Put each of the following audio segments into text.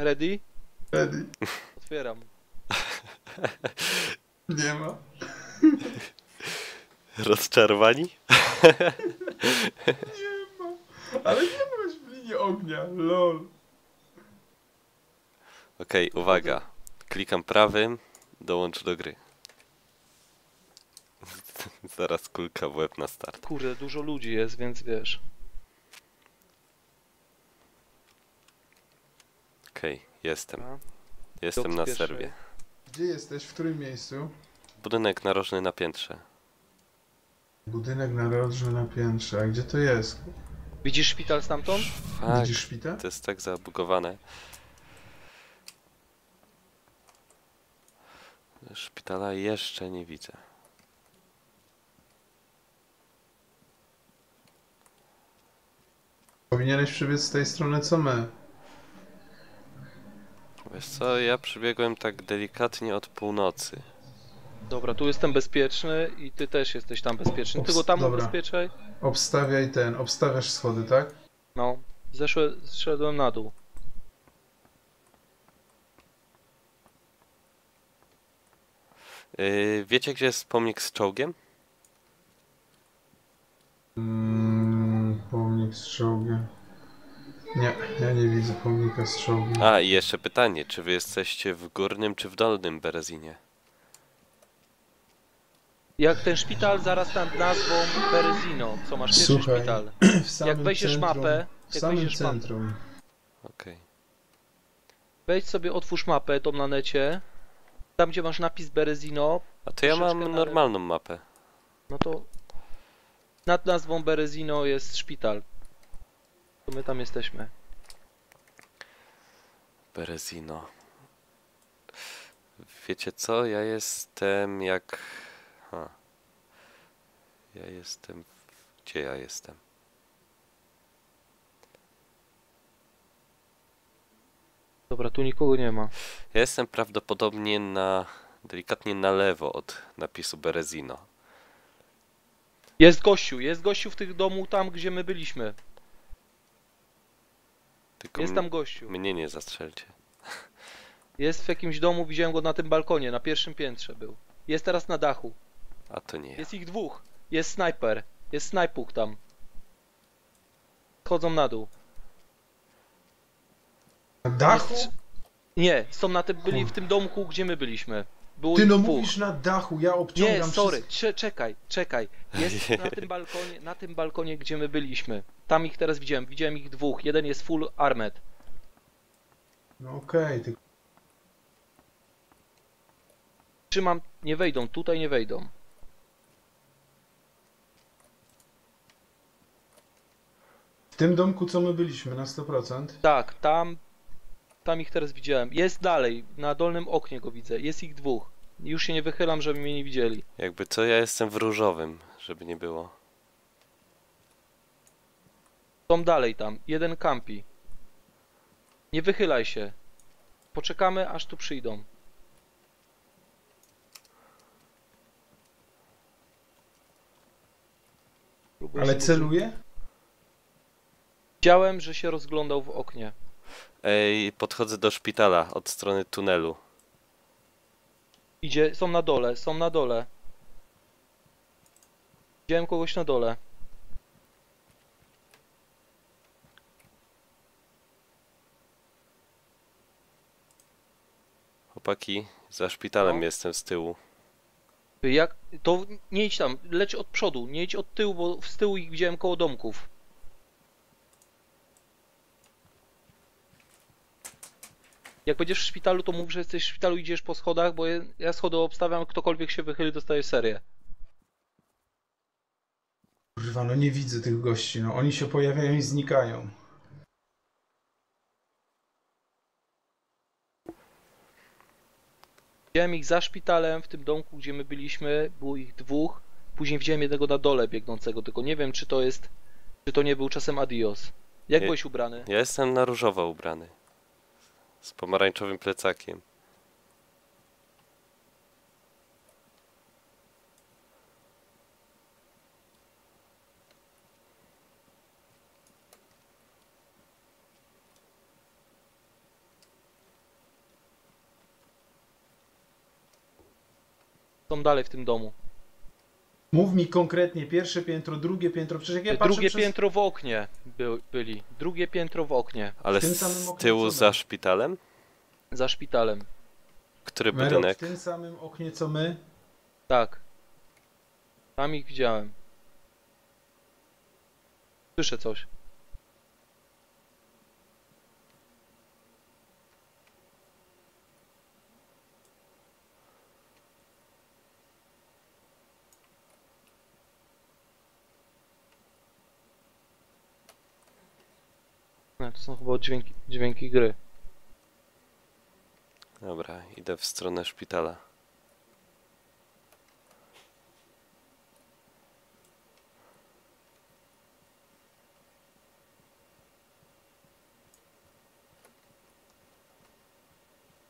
Ready? Ready. Otwieram. Nie ma. Rozczarowani? Nie ma. Ale nie byłeś w linii ognia, lol. Okej, uwaga. Klikam prawym, dołącz do gry. Zaraz kulka w łeb na start. Kurde, dużo ludzi jest, więc wiesz. Okej, jestem. Jestem na pierwszej. serwie. Gdzie jesteś? W którym miejscu? Budynek narożny na piętrze. Budynek narożny na piętrze. A gdzie to jest? Widzisz szpital stamtąd? Fak, Widzisz szpital? to jest tak zabugowane. Szpitala jeszcze nie widzę. Powinieneś przybiec z tej strony co my. Wiesz co, ja przybiegłem tak delikatnie od północy. Dobra, tu jestem bezpieczny i ty też jesteś tam bezpieczny. Ty go tam Dobra. ubezpieczaj. Obstawiaj ten, obstawiasz schody, tak? No, zeszłe, zszedłem na dół. Yy, wiecie gdzie jest pomnik z czołgiem? Mm, pomnik z czołgiem. Nie, ja nie widzę pomnika z czołgiem. A i jeszcze pytanie, czy wy jesteście w górnym czy w dolnym Berezinie? Jak ten szpital zaraz nad nazwą Berezino, co masz pierwszy Słuchaj, szpital. W samym Jak weźmiesz centrum, mapę, W jak samym mapę, centrum. Okej. wejdź sobie, otwórz mapę tą na necie. Tam gdzie masz napis Berezino, A to ja mam normalną mapę. no to nad nazwą Berezino jest szpital. To my tam jesteśmy. Berezino. Wiecie co? Ja jestem jak. Ha. Ja jestem. Gdzie ja jestem? Dobra, tu nikogo nie ma. Ja jestem prawdopodobnie na. delikatnie na lewo od napisu Berezino. Jest gościu, jest gościu w tych domu tam, gdzie my byliśmy. Tylko Jest tam gościu. mnie nie zastrzelcie. Jest w jakimś domu, widziałem go na tym balkonie, na pierwszym piętrze był. Jest teraz na dachu. A to nie ja. Jest ich dwóch. Jest snajper. Jest snajpuch tam. Chodzą na dół. Na dachu? Jest- Nie, są na tym, byli w tym domku, gdzie my byliśmy. Było Ty no dwóch. mówisz na dachu, ja obciągam Nie, sorry, wszystko. Czekaj, czekaj. Jest na tym balkonie, na tym balkonie, gdzie my byliśmy. Tam ich teraz widziałem. Widziałem ich dwóch. Jeden jest full armed. No okej, tylko Trzymam, nie wejdą, tutaj nie wejdą. w tym domku co my byliśmy na 100%. Tak, tam, tam ich teraz widziałem. Jest dalej, na dolnym oknie go widzę. Jest ich dwóch. Już się nie wychylam, żeby mnie nie widzieli. Jakby co, ja jestem w różowym, żeby nie było. Są dalej tam. Jeden kampi. Nie wychylaj się. Poczekamy, aż tu przyjdą. Próbuję Ale celuje? Widziałem, że się rozglądał w oknie. Ej, podchodzę do szpitala od strony tunelu. Idzie, są na dole, są na dole. Widziałem kogoś na dole. Chłopaki, za szpitalem No. jestem z tyłu. Jak, to nie idź tam, leć od przodu, nie idź od tyłu, bo z tyłu ich widziałem koło domków. Jak będziesz w szpitalu, to mów, że jesteś w szpitalu i idziesz po schodach, bo ja- schody obstawiam, ktokolwiek się wychyli, dostaje serię. Kurwa, no nie widzę tych gości, no oni się pojawiają i znikają. Widziałem ich za szpitalem, w tym domku, gdzie my byliśmy, było ich dwóch. Później widziałem jednego na dole biegnącego, tylko nie wiem, czy to jest, czy to nie był czasem Adios. Jak Nie- byłeś ubrany? Ja jestem na różowo ubrany z pomarańczowym plecakiem. Są dalej w tym domu. Mów mi konkretnie, pierwsze piętro, drugie piętro, przecież jak ja patrzę Drugie przez... piętro w oknie by, byli. Drugie piętro w oknie. Ale W tym samym z oknie tyłu za szpitalem? Za szpitalem. Który Merok, budynek? w tym samym oknie co my? Tak. Tam ich widziałem. Słyszę coś. Nie, to są chyba dźwięki, dźwięki gry. Dobra, idę w stronę szpitala.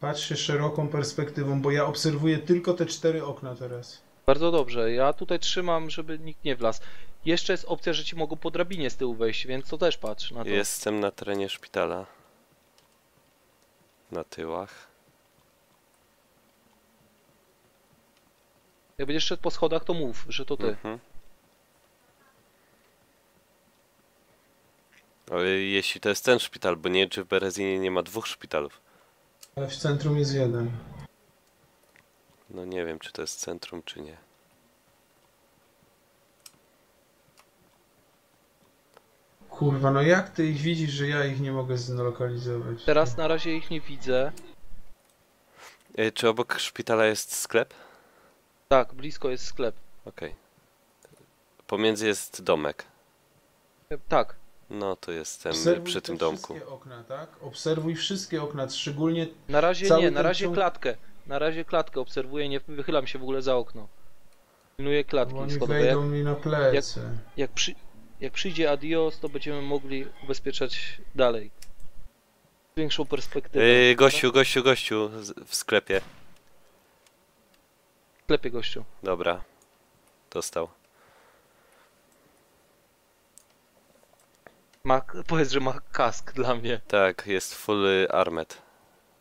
Patrz się szeroką perspektywą, bo ja obserwuję tylko te cztery okna teraz. Bardzo dobrze. Ja tutaj trzymam, żeby nikt nie wlazł. Jeszcze jest opcja, że ci mogą po drabinie z tyłu wejść, więc to też patrz na to. Jestem na terenie szpitala. Na tyłach. Jak będziesz szedł po schodach, to mów, że to ty. Mhm. Ale jeśli to jest ten szpital, bo nie wiem, czy w Berezinie nie ma dwóch szpitalów. Ale w centrum jest jeden. No nie wiem, czy to jest centrum, czy nie. Kurwa, no jak ty ich widzisz, że ja ich nie mogę zlokalizować? Teraz na razie ich nie widzę. E, czy obok szpitala jest sklep? Tak, blisko jest sklep. Okej. Pomiędzy jest domek. E, Tak, No to jestem Obserwuj przy te tym domku. wszystkie okna, tak? Obserwuj wszystkie okna, szczególnie na razie Cały nie, na ten razie ciąg- klatkę. Na razie klatkę obserwuję, nie wychylam się w ogóle za okno. Pilnuję bo klatki oni schodowe. Jak, wejdą mi na plecy. jak, przy, jak przyjdzie Adios, to będziemy mogli ubezpieczać dalej. Większą perspektywę. Yy, gościu, gościu, gościu w sklepie. W sklepie gościu. Dobra. Dostał. Ma, powiedz, że ma kask dla mnie. Tak, jest full armed.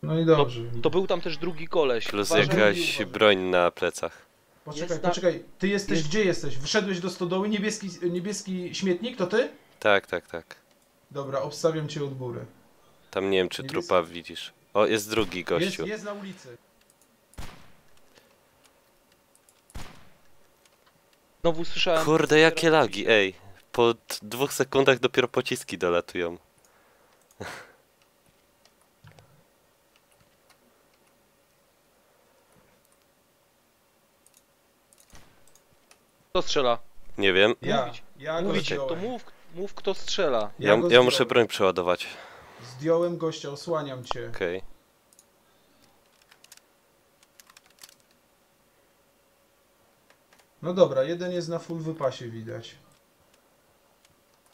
No i dobrze. To był tam też drugi koleś. Plus Uważaj- jakaś broń na plecach. Poczekaj, jest poczekaj. Ty jesteś, jest- gdzie jesteś? Wszedłeś do stodoły, niebieski, niebieski śmietnik, to ty? Tak, tak, tak. Dobra, obstawiam cię od góry. Tam nie wiem, czy Niebieski- trupa widzisz. O, jest drugi Jest, gościu. jest na ulicy. Znowu słyszałem. Kurde, jakie lagi, ej. Po dwóch sekundach dopiero pociski dolatują. Kto strzela? Nie wiem. Ja, ja go Mówić, to zdjąłem. mów, mów kto strzela. Ja, go ja muszę broń przeładować. Zdjąłem gościa, osłaniam cię. Okej. No dobra, jeden jest na full wypasie widać.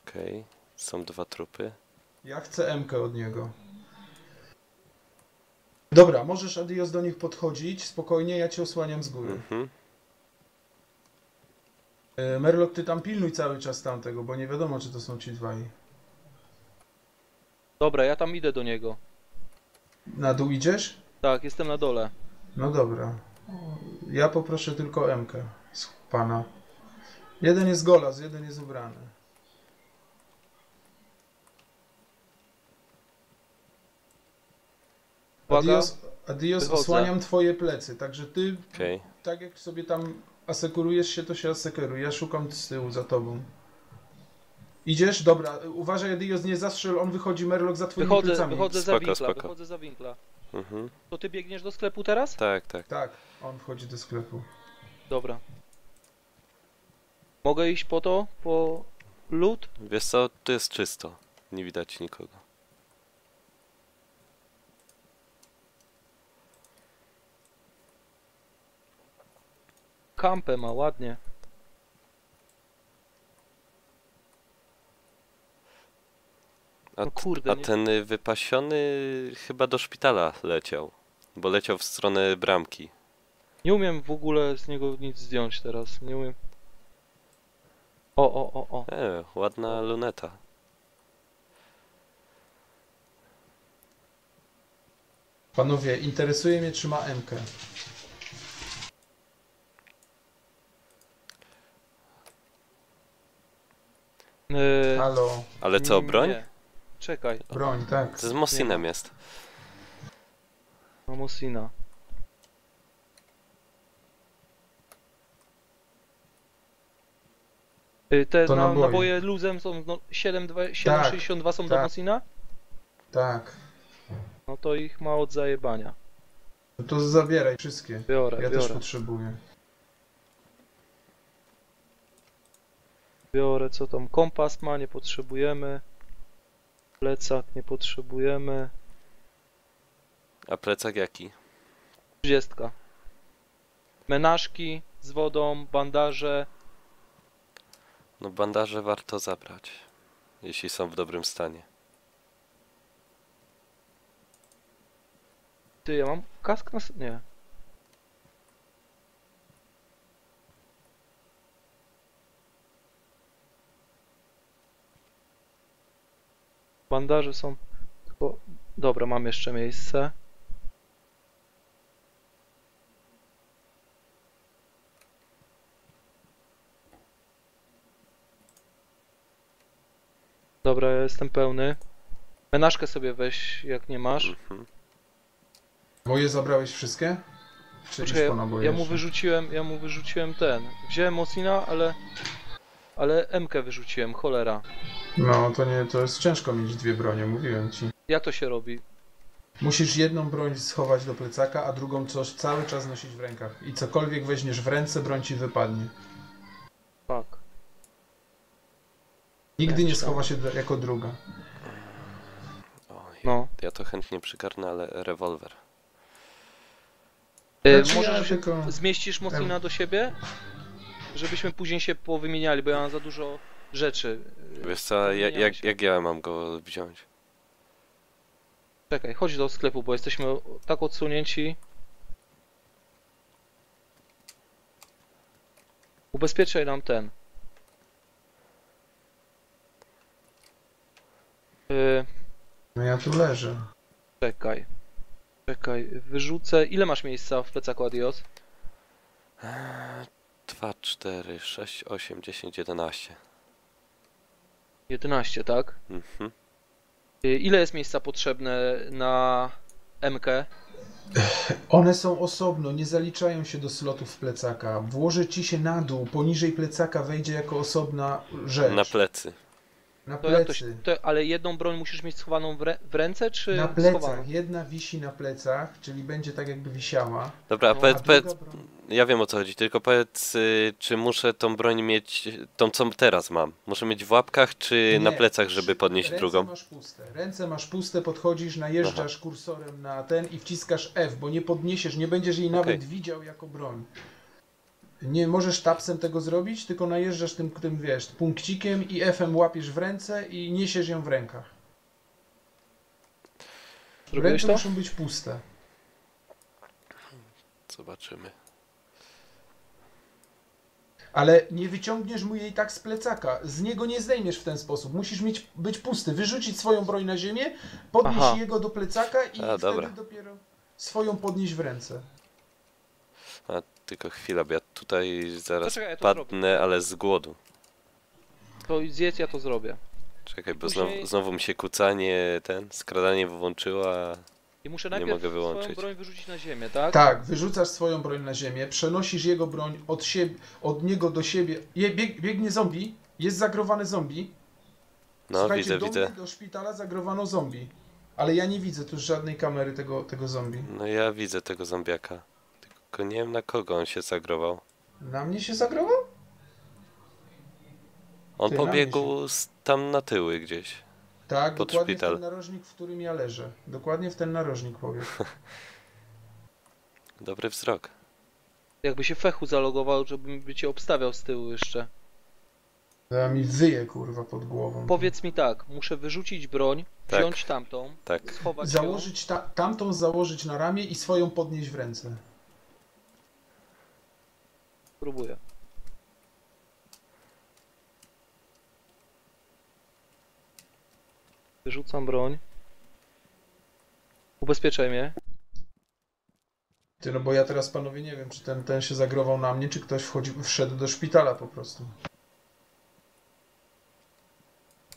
Okej. Są dwa trupy. Ja chcę MK od niego. Dobra, możesz Adios do nich podchodzić, spokojnie, ja cię osłaniam z góry. Mhm. E, Merlock, ty tam pilnuj cały czas tamtego, bo nie wiadomo, czy to są ci dwaj. Dobra, ja tam idę do niego. Na dół idziesz? Tak, jestem na dole. No dobra. Ja poproszę tylko MK z pana. Jeden jest golas, jeden jest ubrany. Adios, adios osłaniam twoje plecy, także ty, Okej. tak jak sobie tam asekurujesz się, to się asekuruj. Ja szukam z tyłu za tobą. Idziesz? Dobra, uważaj Adios, nie zastrzel, on wychodzi Merlock za twoimi Wychodzę, plecami. wychodzę za Spoko, winkla, spoko. wychodzę za winkla. Mhm. To ty biegniesz do sklepu teraz? Tak, tak. Tak, on wchodzi do sklepu. Dobra. Mogę iść po to? Po lód? Wiesz co, tu jest czysto. Nie widać nikogo. Kampę ma, ładnie. A, No kurde, a nie- ten wypasiony chyba do szpitala leciał. Bo leciał w stronę bramki. Nie umiem w ogóle z niego nic zdjąć teraz. Nie umiem. O, o, o, o. E, ładna luneta. Panowie, interesuje mnie, czy ma MK. Yy, Halo, Ale co, broń? Nie. Czekaj, broń, tak. To z Mosinem jest. Mamosina. Y, Te To na, naboje. naboje luzem są no, 7,2 7,62 są do tak. Mosina? Tak. No to ich ma od zajebania. No to zabieraj wszystkie. Biorę, Ja też biorę. potrzebuję. Biorę co tam. Kompas ma, nie potrzebujemy. Plecak nie potrzebujemy. A plecak jaki? 30. Menażki z wodą, bandaże. No bandaże warto zabrać. Jeśli są w dobrym stanie. Ty, ja mam kask na... Nie. Bandaże są... Tylko... Dobra, mam jeszcze miejsce. Dobra, ja jestem pełny. Menażkę sobie weź, jak nie masz. Mhm. Moje zabrałeś wszystkie? Czy Poczekaj, po naboje ja mu wyrzuciłem, ja mu wyrzuciłem ten. Wziąłem Mosina, ale ale MK wyrzuciłem, cholera. No, to nie, to jest ciężko mieć dwie bronie, mówiłem ci. Jak to się robi? Musisz jedną broń schować do plecaka, a drugą coś cały czas nosić w rękach. I cokolwiek weźmiesz w ręce, broń ci wypadnie. Fuck. Nigdy nie schowa się do, jako druga. O, ja, No. ja to chętnie przygarnę, ale rewolwer. E, Znaczy, możesz ja się tylko- zmieścisz Mosina do siebie? Żebyśmy później się powymieniali, bo ja mam za dużo rzeczy. E, Wiesz co, ja, Wymieniamy jak, się. jak ja mam go wziąć? Czekaj, chodź do sklepu, bo jesteśmy tak odsunięci. Ubezpieczaj nam ten. E, No ja tu leżę. Czekaj. Czekaj, wyrzucę. Ile masz miejsca w plecaku Adios? 2, 4, 6, 8, 10, 11. 11, tak? Mhm. Y, Ile jest miejsca potrzebne na MK? One są osobno, nie zaliczają się do slotów plecaka. Włoży ci się na dół, poniżej plecaka wejdzie jako osobna rzecz. Na plecy. Na To jak to plecy. się, to, ale jedną broń musisz mieć schowaną w, rę, w ręce, czy Na schowaną? plecach. Jedna wisi na plecach, czyli będzie tak jakby wisiała. Dobra, a No, powiedz, powiedz, broń... ja wiem o co chodzi, tylko powiedz, y, czy muszę tą broń mieć, tą co teraz mam? Muszę mieć w łapkach, czy na Nie, plecach, żeby podnieść ręce drugą? masz puste. Ręce masz puste, podchodzisz, najeżdżasz kursorem na ten i wciskasz F, bo nie podniesiesz, nie będziesz jej nawet Okej. widział jako broń. Nie możesz tapsem tego zrobić, tylko najeżdżasz tym, tym wiesz, punkcikiem i F-em łapiesz w ręce i niesiesz ją w rękach. Zrobiłeś Ręce to? muszą być puste. Zobaczymy. Ale nie wyciągniesz mu jej tak z plecaka. Z niego nie zdejmiesz w ten sposób. Musisz mieć, być pusty. Wyrzucić swoją broń na ziemię, podnieść Aha. jego do plecaka i A, wtedy dobra. dopiero swoją podnieść w ręce. Tylko chwila, bo ja tutaj zaraz Poczekaj, ja to padnę, ale z głodu. To zjedz, ja to zrobię. Czekaj, bo Później- znowu, znowu mi się kucanie, ten, skradanie włączyło, a I muszę Nie najpierw mogę swoją wyłączyć. broń wyrzucić na ziemię, tak? Tak, wyrzucasz swoją broń na ziemię, przenosisz jego broń od, siebie, od niego do siebie. Je, bieg, biegnie zombie, jest zagrowany zombie. no Słuchajcie, widzę, do widzę. mnie do szpitala zagrowano zombie. Ale ja nie widzę tu żadnej kamery tego, tego zombie. No ja widzę tego zombiaka. Tylko nie wiem na kogo on się zagrował. Na mnie się zagrował? On Ty, pobiegł z, tam na tyły gdzieś. Tak, Pod dokładnie szpital. w ten narożnik, w którym ja leżę. Dokładnie w ten narożnik pobiegł. Dobry wzrok. Jakby się fechu zalogował, żebym by cię obstawiał z tyłu jeszcze. Ja mi wyje kurwa pod głową. Powiedz mi tak, muszę wyrzucić broń, Tak. wziąć tamtą, Tak. schować ją. Założyć ta, tamtą założyć na ramię i swoją podnieść w ręce. Próbuję. Wyrzucam broń. Ubezpieczaj mnie. Ty, no bo ja teraz panowie nie wiem, czy ten, ten się zagrował na mnie, czy ktoś wchodzi, wszedł do szpitala po prostu.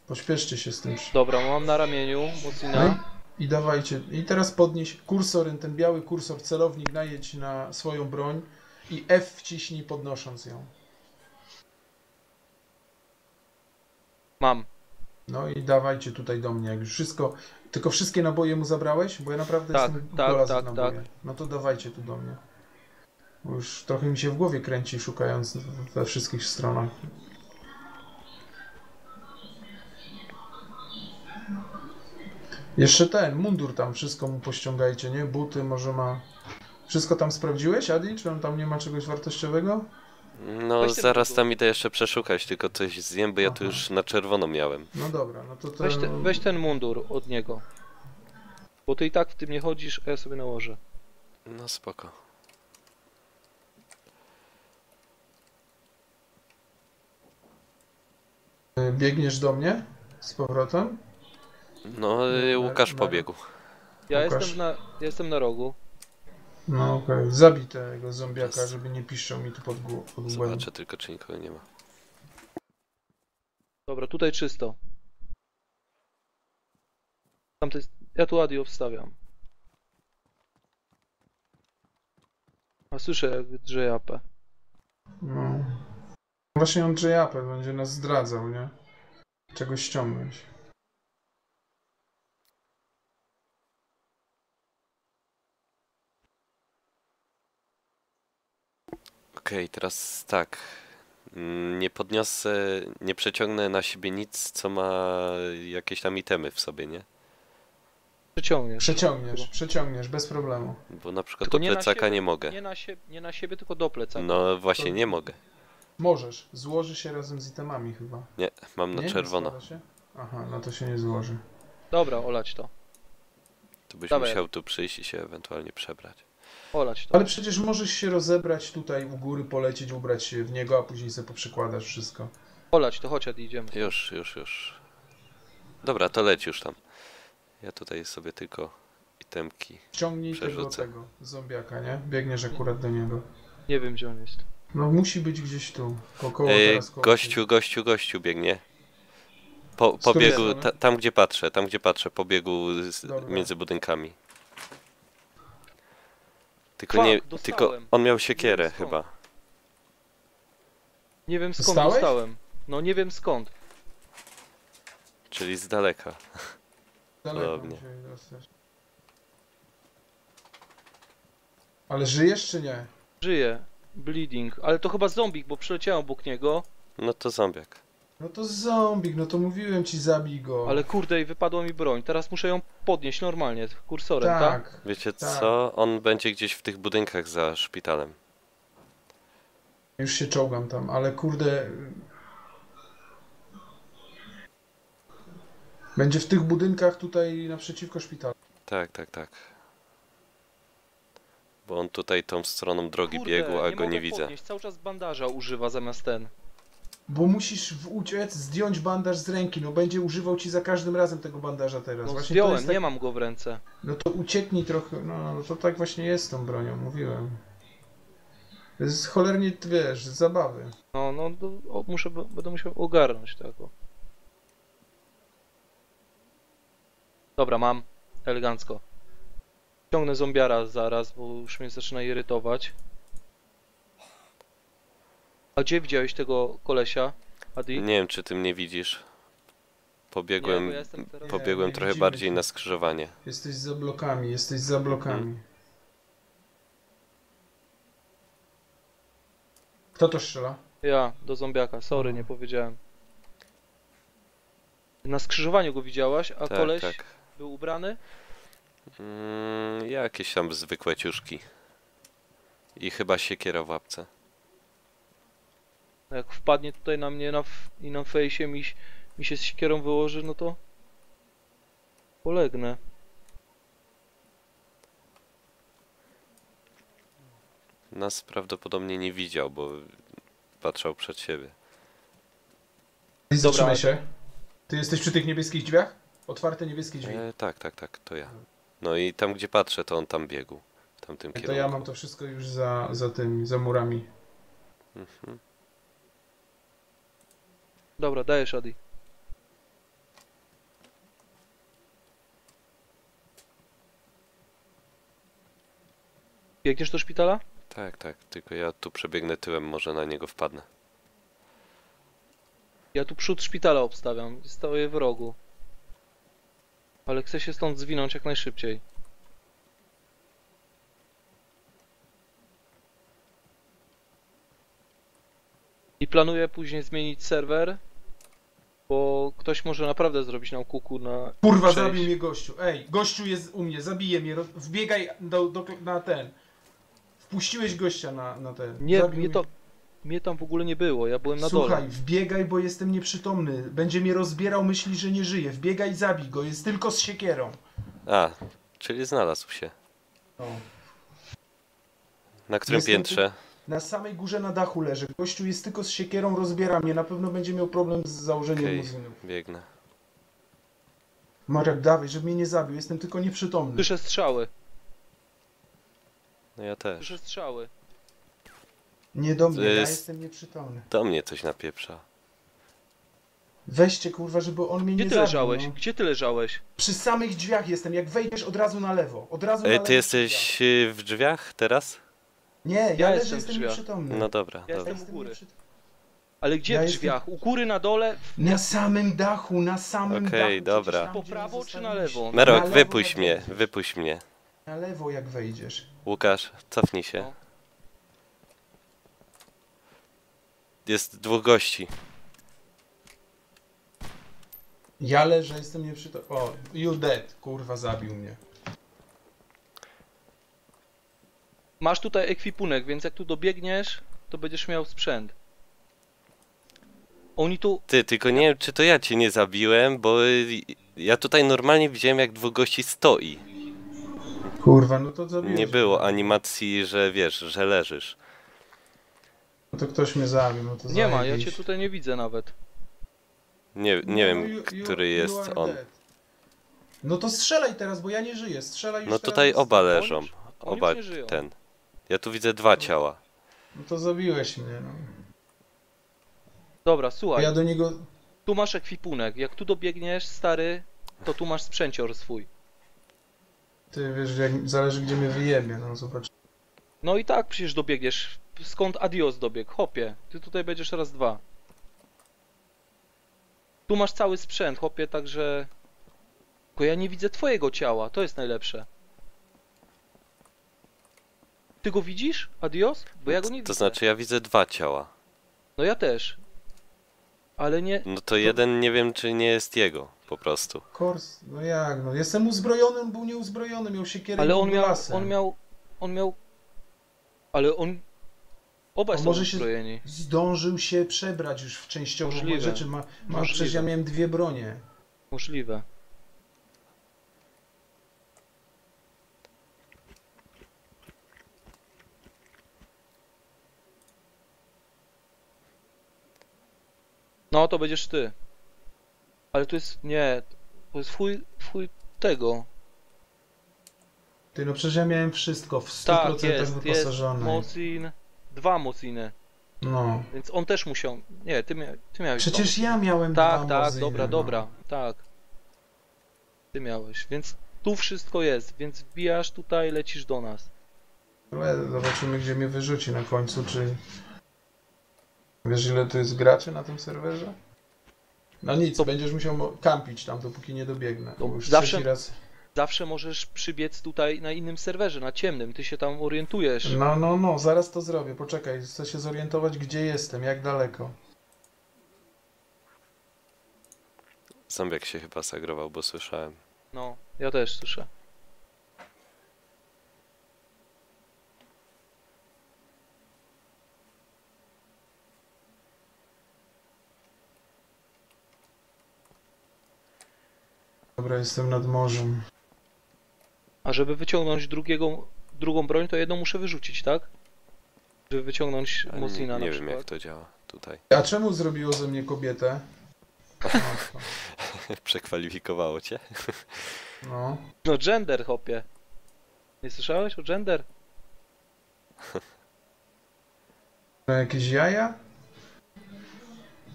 Pośpieszcie się z tym. Dobra, mam na ramieniu Mocina. i, I dawajcie. I teraz podnieś kursor, ten biały kursor, celownik najedź na swoją broń i F wciśnij podnosząc ją. Mam. No i dawajcie tutaj do mnie, jak już wszystko. Tylko wszystkie naboje mu zabrałeś? Bo ja naprawdę Tak, jestem tak, gola tak, naboje. tak. No to dawajcie tu do mnie. Bo już trochę mi się w głowie kręci, szukając we wszystkich stronach. Jeszcze ten, mundur tam, wszystko mu pościągajcie, nie? Buty może ma... Wszystko tam sprawdziłeś, Adi? Czy on tam nie ma czegoś wartościowego? No Weź zaraz tam idę jeszcze przeszukać, tylko coś zjem, bo ja tu już na czerwono miałem. No dobra, no to ten... Weź, te, weź ten mundur od niego. Bo ty i tak w tym nie chodzisz, a ja sobie nałożę. No spoko. Biegniesz do mnie z powrotem? No y, No, Łukasz pobiegł. Ja Łukasz. jestem na, ja jestem na rogu. No okej, zabij tego zombiaka, żeby nie piszczał mi tu pod, łbem. Zobaczę tylko czy nikogo nie ma. Dobra, tutaj czysto. Tamte, ja tu Adi obstawiam. A słyszę jak japę. No. Właśnie on J-Apple będzie nas zdradzał, nie? Czegoś ściągnąć. Okej, teraz tak. Mm, Nie podniosę, nie przeciągnę na siebie nic, co ma jakieś tam itemy w sobie, nie? Przeciągniesz. Przeciągniesz, przeciągniesz, bez problemu. Bo na przykład Tylko do nie na plecaka siebie, nie mogę. Nie na, sie, nie na siebie, tylko do plecaka. No właśnie, To- nie mogę. Możesz, złoży się razem z itemami chyba. Nie, mam na nie? Nie czerwono. Aha, no to się nie złoży. Dobra, olać to. To byś Dawaj. musiał tu przyjść i się ewentualnie przebrać. Olać to. Ale przecież możesz się rozebrać tutaj u góry, polecieć, ubrać się w niego, a później sobie poprzykładasz wszystko. Olać to, chodź idziemy. Już, już, już. Dobra, to leć już tam. Ja tutaj sobie tylko itemki. Ściągnij tego, Przerzucę. tego zombiaka, nie? Biegniesz akurat do niego. Nie wiem gdzie on jest. No musi być gdzieś tu, ko- koło Ej, teraz koło gościu, gościu, gościu biegnie. Po, pobiegł strony? ta, tam, gdzie patrzę, tam, gdzie patrzę, pobiegł z, między budynkami. Tylko Fuck, nie, dostałem. tylko on miał siekierę skąd. chyba. Nie wiem skąd Dostałeś? dostałem. No nie wiem skąd. Czyli z daleka. Daleko Podobnie. dostać. Ale żyjesz czy nie? Żyje. Bleeding. Ale to chyba zombik, bo przeleciałem obok niego. No to zombiak. No to zombik, no to mówiłem ci zabij go. Ale kurde i wypadła mi broń. Teraz muszę ją podnieść normalnie, kursorem, tak? tak. Wiecie Tak. co? On będzie gdzieś w tych budynkach za szpitalem. Już się czołgam tam, ale kurde... Będzie w tych budynkach tutaj naprzeciwko szpitala. Tak, tak, tak. Bo on tutaj tą stroną drogi Kurde, biegł, a nie go nie widzę. Podnieść. Cały czas bandaża używa zamiast ten. Bo musisz w- uciec, zdjąć bandaż z ręki, no będzie używał ci za każdym razem tego bandaża teraz. No Właśnie zdjąłem, tak... nie mam go w ręce. No to ucieknij trochę, no, no to tak właśnie jest z tą bronią, mówiłem. To jest cholernie, wiesz, z zabawy. No, no, o, muszę, będę musiał ogarnąć tego. Dobra, mam. Elegancko. Ciągnę zombiara zaraz, bo już mnie zaczyna irytować. A gdzie widziałeś tego kolesia, Adi? Nie wiem, czy ty mnie widzisz. Pobiegłem, Nie, bo ja jestem teraz... pobiegłem nie trochę widzimy bardziej cię. na skrzyżowanie. Jesteś za blokami, jesteś za blokami. Kto to strzela? Ja, do zombiaka, sorry, nie powiedziałem. Na skrzyżowaniu go widziałaś, a Tak, koleś tak. był ubrany? Mm, jakieś tam zwykłe ciuszki. I chyba siekiera w łapce. Jak wpadnie tutaj na mnie na i na fejsie mi, mi się z siekierą wyłoży, no to polegnę. Nas prawdopodobnie nie widział, bo patrzał przed siebie. Zatrzymaj się. Ty jesteś przy tych niebieskich drzwiach? Otwarte niebieskie drzwi. E, tak, tak, tak, to ja. No i tam gdzie patrzę, to on tam biegł. W tamtym to kierunku. ja mam to wszystko już za, za tymi, za murami. Mhm. Dobra, dajesz Adi. Biegniesz do szpitala? Tak, tak, tylko ja tu przebiegnę tyłem, może na niego wpadnę. Ja tu przód szpitala obstawiam, stoję w rogu. Ale chcę się stąd zwinąć jak najszybciej. I planuję później zmienić serwer bo ktoś może naprawdę zrobić nam kuku na... Kurwa, zabił mnie gościu. Ej, gościu jest u mnie, zabije mnie. roz- Wbiegaj do, do, na ten. Wpuściłeś gościa na, na ten. Nie, Zabił mnie to... Mnie tam w ogóle nie było, ja byłem na Słuchaj, dole. wbiegaj, bo jestem nieprzytomny. Będzie mnie rozbierał, myśli, że nie żyje. Wbiegaj, zabij go, jest tylko z siekierą. A, czyli znalazł się. O. Na którym Jestem piętrze? Na samej górze na dachu leży. Gościu jest tylko z siekierą, rozbiera mnie. Na pewno będzie miał problem z założeniem Okej, muzynu. biegnę. Marek, dawaj, żeby mnie nie zabił. Jestem tylko nieprzytomny. Słyszę strzały, No ja też. słyszę strzały. Nie do mnie, ja Jest- jestem nieprzytomny. Do mnie coś napieprza. Weźcie, kurwa, żeby on mnie Gdzie nie ty zabił. leżałeś? No. Gdzie ty leżałeś? Przy samych drzwiach jestem. Jak wejdziesz od razu na lewo. Od razu na E, lewo. ty jesteś y, w drzwiach teraz? Nie, ja, Ja leżę, jestem w jestem drzwiach. nieprzytomny. No dobra, Ja dobra. jestem u góry. nieprzytomny. Ale gdzie Ja w jestem- drzwiach? U góry na dole? Na samym dachu, na samym Okej, dachu. dobra. przecież tam, Po gdzie prawo czy na lewo? Na Merok, lewo, wypuść jak mnie, wejdziesz. wypuść mnie. Na lewo jak wejdziesz. Łukasz, cofnij się. No. Jest dwóch gości. Ja leżę, jestem nieprzytomny. O, you dead. Kurwa, zabił mnie. Masz tutaj ekwipunek, więc jak tu dobiegniesz, to będziesz miał sprzęt. Oni tu... Ty, tylko nie wiem, czy to ja cię nie zabiłem, bo ja tutaj normalnie widziałem, jak dwóch gości stoi. Kurwa, no to zabiłeś. Nie było animacji, że wiesz, że leżysz. No to ktoś mnie zabił, no to Nie ma, ja cię tutaj nie widzę nawet. Nie, No, nie wiem, you- you- który you jest on. dead. No to strzelaj teraz, bo ja nie żyję. Strzelaj już No teraz tutaj do- oba leżą. Oba już nie żyją. ten. Ja tu widzę dwa ciała. No to zabiłeś mnie, no. Dobra, słuchaj, Ja do niego... tu masz ekwipunek. Jak tu dobiegniesz, stary, to tu masz sprzęcior swój. Ty wiesz, jak... zależy gdzie mnie wyjebie, no zobacz. No i tak przecież dobiegniesz. Skąd Adios dobiegł? Hopie, ty tutaj będziesz raz dwa. Tu masz cały sprzęt, hopie, także... Tylko ja nie widzę twojego ciała, to jest najlepsze. Ty go widzisz, Adios? Bo ja go nie To widzę. znaczy ja widzę dwa ciała. No ja też. Ale nie... No to jeden nie wiem, czy nie jest jego po prostu. Kors, no jak, no jestem uzbrojony, on był nieuzbrojony, miał siekierę Ale on miał, lasem. on miał, on miał... Ale on... Obaj On są może się- uzbrojeni. Zdążył się przebrać już w częściowo rzeczy. Ma, ma przecież ja miałem dwie bronie. Możliwe. No, to będziesz ty. Ale to jest, nie, to jest twój, twój tego. Ty, no przecież ja miałem wszystko w 100% Tak, jest, jest wyposażone. Mosin, dwa Mosiny, No. więc on też musiał, nie, ty, mia, ty miałeś Przecież ja miałem Tak, dwa tak, Mozyny, dobra, no. dobra, tak. Ty miałeś, więc tu wszystko jest, więc wbijasz tutaj, lecisz do nas. Ale Zobaczymy, gdzie mnie wyrzuci na końcu, czy... Wiesz, ile tu jest graczy na tym serwerze? No nic, To- będziesz musiał kampić tam, dopóki nie dobiegnę. To Bo już zawsze- raz... Zawsze możesz przybiec tutaj na innym serwerze, na ciemnym, ty się tam orientujesz. No, no, no, zaraz to zrobię. Poczekaj, chcę się zorientować, gdzie jestem, jak daleko. Zombiak się chyba zagrował, bo słyszałem. No, ja też słyszę. Dobra, jestem nad morzem. A żeby wyciągnąć drugiego, drugą broń, to jedną muszę wyrzucić, tak? Żeby wyciągnąć Mosina nie, na nie wiem, przykład. jak to działa tutaj. A czemu zrobiło ze mnie kobietę? Przekwalifikowało cię? No. No gender, hopie. Nie słyszałeś o gender? To jakieś jaja?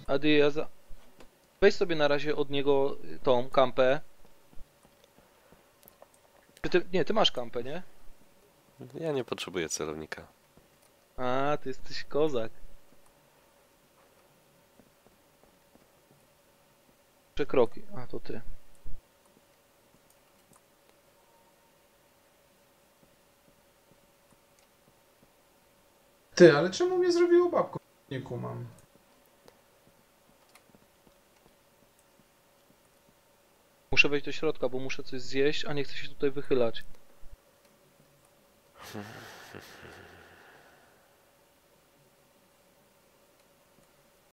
Adi, ja za... Weź sobie na razie od niego tą kampę. Czy Ty, nie, ty masz kampę, nie? Ja nie potrzebuję celownika. A, ty jesteś kozak. Trzy kroki. A, to ty. Ty, ale czemu mnie zrobiło babką? Nie kumam. Muszę wejść do środka, bo muszę coś zjeść, a nie chcę się tutaj wychylać.